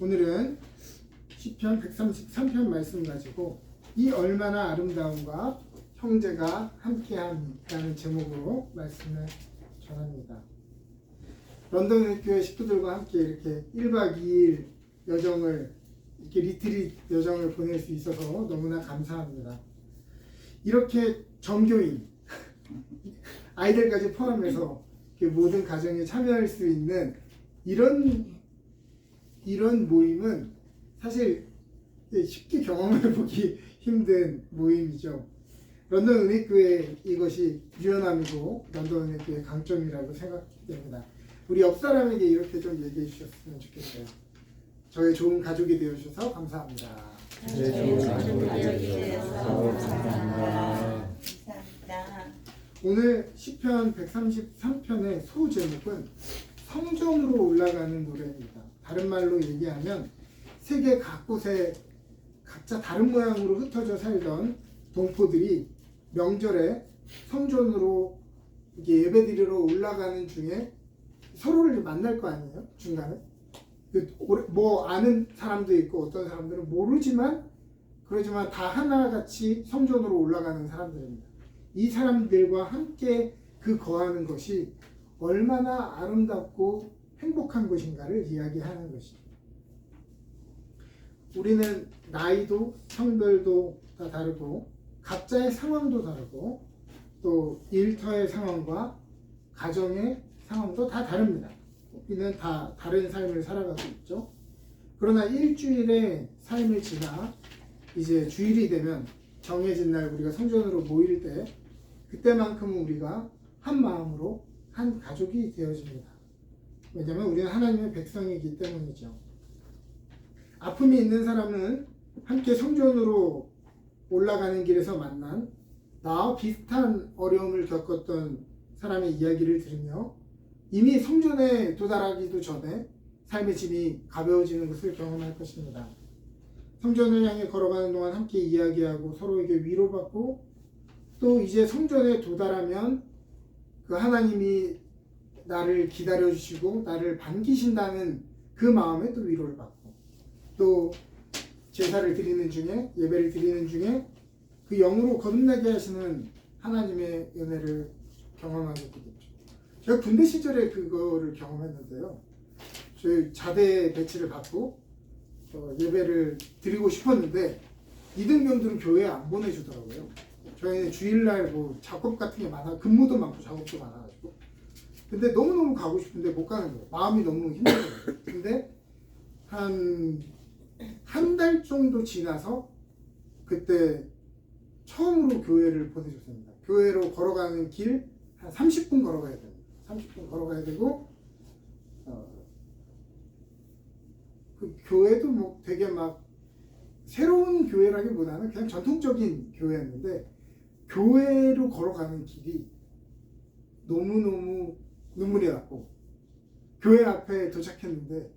오늘은 시편 133편 말씀 가지고 이 얼마나 아름다움과 형제가 함께함이라는 제목으로 말씀을 전합니다. 런던 교회 식구들과 함께 이렇게 1박 2일 여정을 이렇게 리트릿 여정을 보낼 수 있어서 너무나 감사합니다. 이렇게 전교인 아이들까지 포함해서 모든 가정에 참여할 수 있는 이런 이런 모임은 사실 쉽게 경험해 보기 힘든 모임이죠. 런던 은혜교회 이것이 유연함이고 런던 은혜교회 강점이라고 생각됩니다. 우리 옆 사람에게 이렇게 좀 얘기해 주셨으면 좋겠어요. 저의 좋은 가족이 되어 주셔서 감사합니다. 네, 좋은 가족이 되어서 감사합니다. 감사합니다. 오늘 시편 133편의 소제목은 성전으로 올라가는 노래입니다. 다른 말로 얘기하면 세계 각곳에 각자 다른 모양으로 흩어져 살던 동포들이 명절에 성전으로 예배드리러 올라가는 중에 서로를 만날 거 아니에요? 중간에 그뭐 아는 사람도 있고 어떤 사람들은 모르지만 그러지만 다 하나같이 성전으로 올라가는 사람들입니다. 이 사람들과 함께 그 거하는 것이 얼마나 아름답고 행복한 것인가를 이야기하는 것입니다. 우리는 나이도 성별도 다 다르고 각자의 상황도 다르고 또 일터의 상황과 가정의 상황도 다 다릅니다. 우리는 다 다른 삶을 살아가고 있죠. 그러나 일주일의 삶을 지나 이제 주일이 되면 정해진 날 우리가 성전으로 모일 때 그때만큼은 우리가 한 마음으로 한 가족이 되어집니다. 왜냐하면 우리는 하나님의 백성이기 때문이죠. 아픔이 있는 사람은 함께 성전으로 올라가는 길에서 만난 나와 비슷한 어려움을 겪었던 사람의 이야기를 들으며 이미 성전에 도달하기도 전에 삶의 짐이 가벼워지는 것을 경험할 것입니다. 성전을 향해 걸어가는 동안 함께 이야기하고 서로에게 위로받고 또 이제 성전에 도달하면 그 하나님이 나를 기다려 주시고 나를 반기신다는 그 마음에 또 위로를 받고 또 제사를 드리는 중에 예배를 드리는 중에 그 영으로 거듭나게 하시는 하나님의 은혜를 경험하게 되겠죠. 제가 군대 시절에 그거를 경험했는데요. 저희 자대 배치를 받고 어, 예배를 드리고 싶었는데 이등병들은 교회에 안 보내주더라고요. 저희는 주일날 뭐 작업 같은 게 많아 근무도 많고 작업도 많아가지고 근데 너무너무 가고 싶은데 못 가는 거예요. 마음이 너무 힘들어요. 근데 한 한 달 정도 지나서 그때 처음으로 교회를 보내줬습니다. 교회로 걸어가는 길 한 30분 걸어가야 됩니다. 30분 걸어가야 되고 어, 그 교회도 뭐 되게 막 새로운 교회라기보다는 그냥 전통적인 교회였는데 교회로 걸어가는 길이 너무너무 눈물이 났고 교회 앞에 도착했는데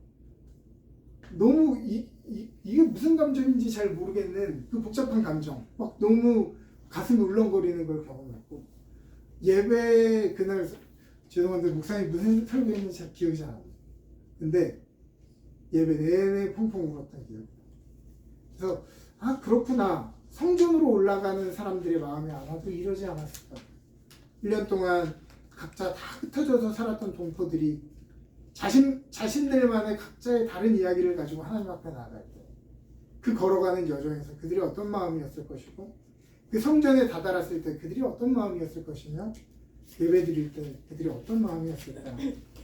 너무 이, 이, 이게 무슨 감정인지 잘 모르겠는 그 복잡한 감정 막 너무 가슴이 울렁거리는 걸 경험했고 예배 그날 죄송한데 목사님 무슨 설교했는지 잘 기억이 잘 안 나요. 근데 예배 내내 펑펑 울었던 기억이 그래서 아 그렇구나. 성전으로 올라가는 사람들의 마음이 아마도 이러지 않았을까. 1년 동안 각자 다 흩어져서 살았던 동포들이 자신, 자신들만의 각자의 다른 이야기를 가지고 하나님 앞에 나아갈 때 그 걸어가는 여정에서 그들이 어떤 마음이었을 것이고 그 성전에 다다랐을 때 그들이 어떤 마음이었을 것이며 예배 드릴 때 그들이 어떤 마음이었을까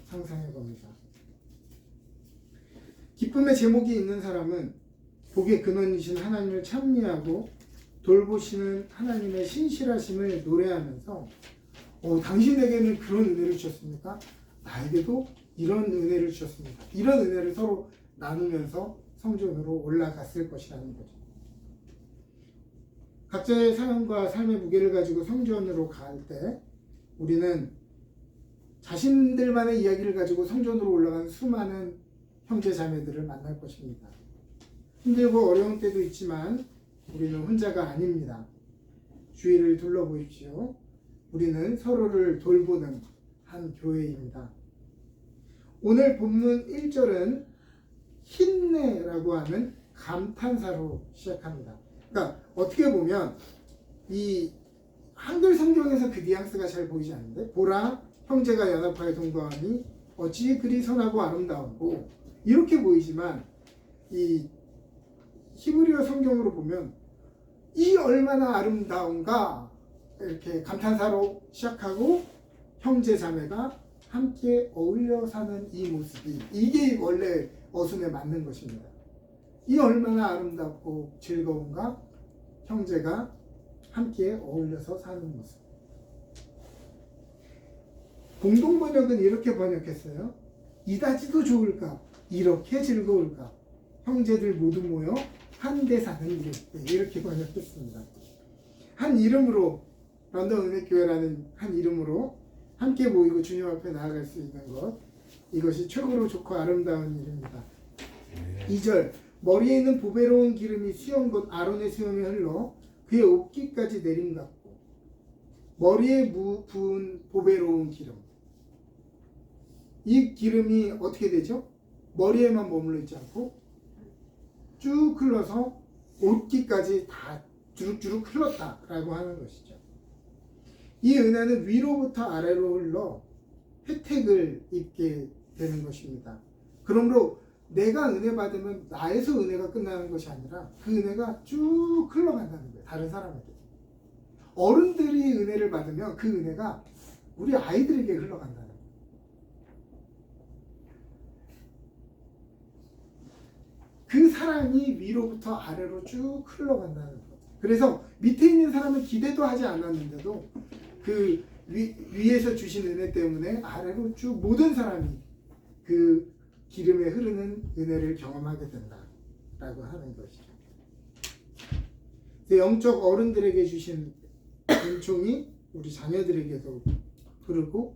상상해 봅니다. 기쁨의 제목이 있는 사람은 복의 근원이신 하나님을 찬미하고 돌보시는 하나님의 신실하심을 노래하면서 어, 당신에게는 그런 은혜를 주셨습니까? 나에게도 이런 은혜를 주셨습니다. 이런 은혜를 서로 나누면서 성전으로 올라갔을 것이라는 거죠. 각자의 삶과 삶의 무게를 가지고 성전으로 갈 때 우리는 자신들만의 이야기를 가지고 성전으로 올라간 수많은 형제 자매들을 만날 것입니다. 힘들고 어려운 때도 있지만 우리는 혼자가 아닙니다. 주위를 둘러보십시오. 우리는 서로를 돌보는 한 교회입니다. 오늘 본문 1절은 힘내라고 하는 감탄사로 시작합니다. 그러니까 어떻게 보면 이 한글 성경에서 그 뉘앙스가 잘 보이지 않는데 보라 형제가 연합하여 동거하니 어찌 그리 선하고 아름다운고 이렇게 보이지만 이 히브리어 성경으로 보면 이 얼마나 아름다운가 이렇게 감탄사로 시작하고 형제 자매가 함께 어울려 사는 이 모습이 이게 원래 어순에 맞는 것입니다. 이 얼마나 아름답고 즐거운가 형제가 함께 어울려서 사는 모습. 공동 번역은 이렇게 번역했어요. 이다지도 좋을까? 이렇게 즐거울까? 형제들 모두 모여 한데 사는 일 네, 이렇게 번역했습니다. 한 이름으로 런던 은혜교회라는 한 이름으로 함께 모이고 주님 앞에 나아갈 수 있는 것 이것이 최고로 좋고 아름다운 일입니다. 2절 머리에 있는 보배로운 기름이 수염 곧 아론의 수염에 흘러 그의 옷깃까지 내림 같고 머리에 무, 부은 보배로운 기름 이 기름이 어떻게 되죠? 머리에만 머물러 있지 않고 쭉 흘러서 옷깃까지 다 주룩주룩 흘렀다라고 하는 것이죠. 이 은혜는 위로부터 아래로 흘러 혜택을 입게 되는 것입니다. 그러므로 내가 은혜 받으면 나에서 은혜가 끝나는 것이 아니라 그 은혜가 쭉 흘러간다는 거예요. 다른 사람에게. 어른들이 은혜를 받으면 그 은혜가 우리 아이들에게 흘러간다는 거예요. 그 사랑이 위로부터 아래로 쭉 흘러간다는 것. 그래서 밑에 있는 사람은 기대도 하지 않았는데도 그 위, 위에서 주신 은혜 때문에 아래로 쭉 모든 사람이 그 기름에 흐르는 은혜를 경험하게 된다라고 하는 것이죠. 그 영적 어른들에게 주신 은총이 우리 자녀들에게도 흐르고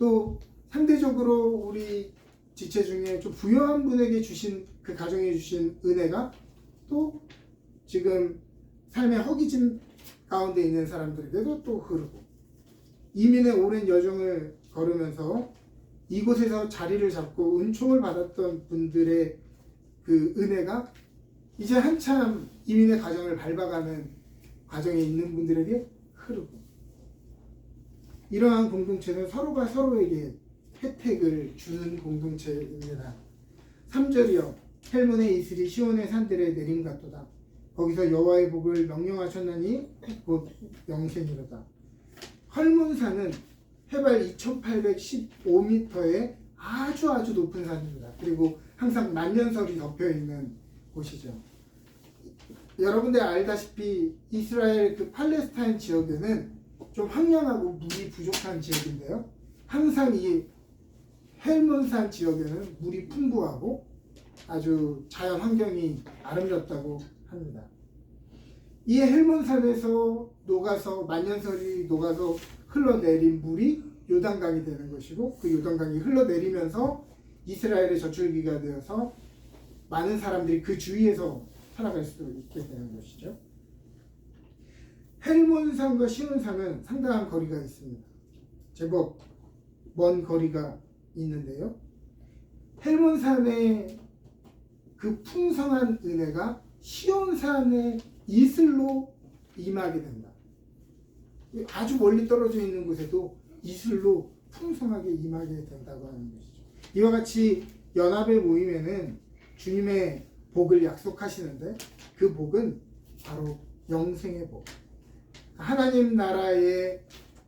또 상대적으로 우리 지체 중에 좀 부유한 분에게 주신 그 가정에 주신 은혜가 또 지금 삶의 허기짐 가운데 있는 사람들에게도 또 흐르고 이민의 오랜 여정을 걸으면서 이곳에서 자리를 잡고 은총을 받았던 분들의 그 은혜가 이제 한참 이민의 가정을 밟아가는 과정에 있는 분들에게 흐르고 이러한 공동체는 서로가 서로에게 혜택을 주는 공동체입니다. 3절이요 헬문의 이슬이 시온의 산들에 내림 같도다. 거기서 여호와의 복을 명령하셨나니 곧 영생이로다. 헐문산은 해발 2,815m의 아주 아주 높은 산입니다. 그리고 항상 만년설이 덮여 있는 곳이죠. 여러분들 알다시피 이스라엘 그 팔레스타인 지역에는 좀 황량하고 물이 부족한 지역인데요. 항상 이 헬문산 지역에는 물이 풍부하고 아주 자연 환경이 아름답다고 합니다. 이 헬몬산에서 녹아서 만년설이 녹아서 흘러내린 물이 요단강이 되는 것이고 그 요단강이 흘러내리면서 이스라엘의 저출기가 되어서 많은 사람들이 그 주위에서 살아갈 수 있게 되는 것이죠. 헬몬산과 시온산은 상당한 거리가 있습니다. 제법 먼 거리가 있는데요. 헬몬산의 그 풍성한 은혜가 시온산의 이슬로 임하게 된다. 아주 멀리 떨어져 있는 곳에도 이슬로 풍성하게 임하게 된다고 하는 것이죠. 이와 같이 연합의 모임에는 주님의 복을 약속하시는데 그 복은 바로 영생의 복. 하나님 나라의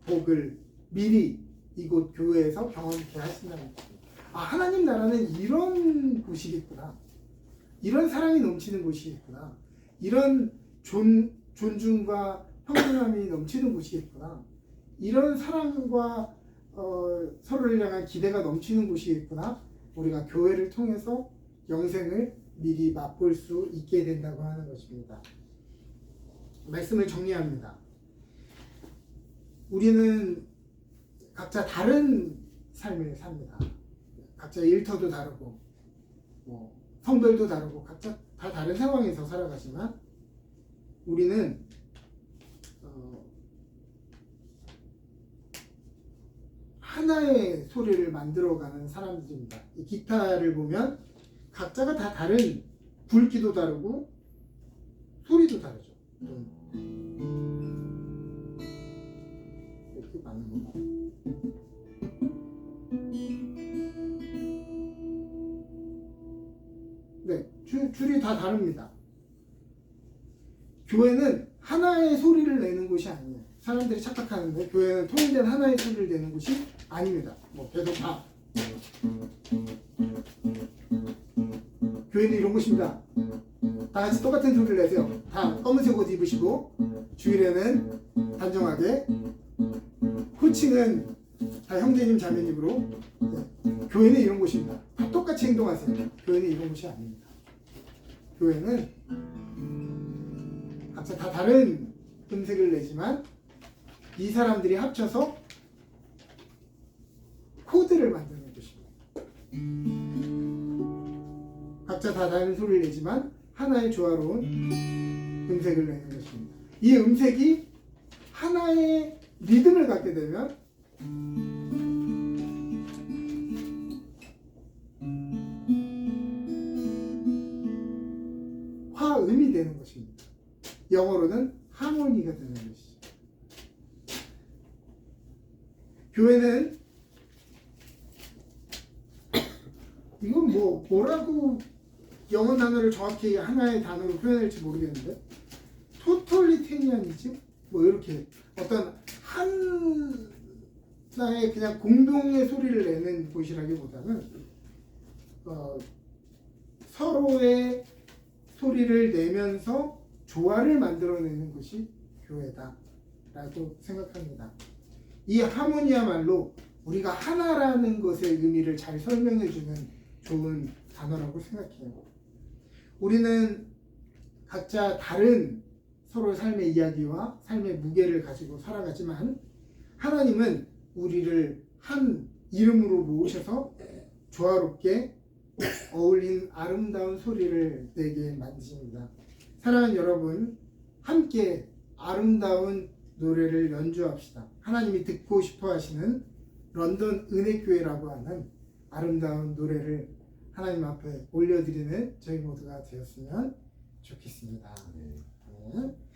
복을 미리 이곳 교회에서 경험케 하신다는 거죠. 아, 하나님 나라는 이런 곳이겠구나. 이런 사랑이 넘치는 곳이겠구나. 이런 존, 존중과 평등함이 넘치는 곳이겠구나. 이런 사랑과 어, 서로를 향한 기대가 넘치는 곳이겠구나. 우리가 교회를 통해서 영생을 미리 맛볼 수 있게 된다고 하는 것입니다. 말씀을 정리합니다. 우리는 각자 다른 삶을 삽니다. 각자 일터도 다르고, 뭐 성별도 다르고 각자 다 다른 상황에서 살아가지만 우리는 어, 하나의 소리를 만들어가는 사람들입니다. 이 기타를 보면 각자가 다 다른 굵기도 다르고 소리도 다르죠. 음. 이렇게 맞는 거. 줄, 줄이 다 다릅니다. 교회는 하나의 소리를 내는 곳이 아니에요. 사람들이 착각하는데 교회는 통일된 하나의 소리를 내는 곳이 아닙니다. 뭐 계속 다 교회는 이런 곳입니다. 다 같이 똑같은 소리를 내세요. 다 검은색 옷 입으시고 주일에는 단정하게 호칭은 다 형제님 자매님으로 네. 교회는 이런 곳입니다. 다 똑같이 행동하세요. 교회는 이런 곳이 아닙니다. 교회는 각자 다 다른 음색을 내지만 이 사람들이 합쳐서 코드를 만드는 곳입니다. 각자 다 다른 소리를 내지만 하나의 조화로운 음색을 내는 것입니다. 이 음색이 하나의 리듬을 갖게 되면 화음이 되는 것입니다. 영어로는 하모니가 되는 것이죠. 교회는 이건 뭐 뭐라고 영어 단어를 정확히 하나의 단어로 표현할지 모르겠는데 토털리테니안이지 뭐 이렇게 어떤 하나의 그냥 공동의 소리를 내는 곳이라기보다는 어, 서로의 소리를 내면서 조화를 만들어내는 것이 교회다라고 생각합니다. 이 하모니야말로 우리가 하나라는 것의 의미를 잘 설명해주는 좋은 단어라고 생각해요. 우리는 각자 다른 서로 삶의 이야기와 삶의 무게를 가지고 살아가지만 하나님은 우리를 한 이름으로 모으셔서 조화롭게 어울린 아름다운 소리를 내게 만드십니다. 사랑하는 여러분, 함께 아름다운 노래를 연주합시다. 하나님이 듣고 싶어 하시는 런던 은혜교회라고 하는 아름다운 노래를 하나님 앞에 올려드리는 저희 모두가 되었으면 좋겠습니다. 네.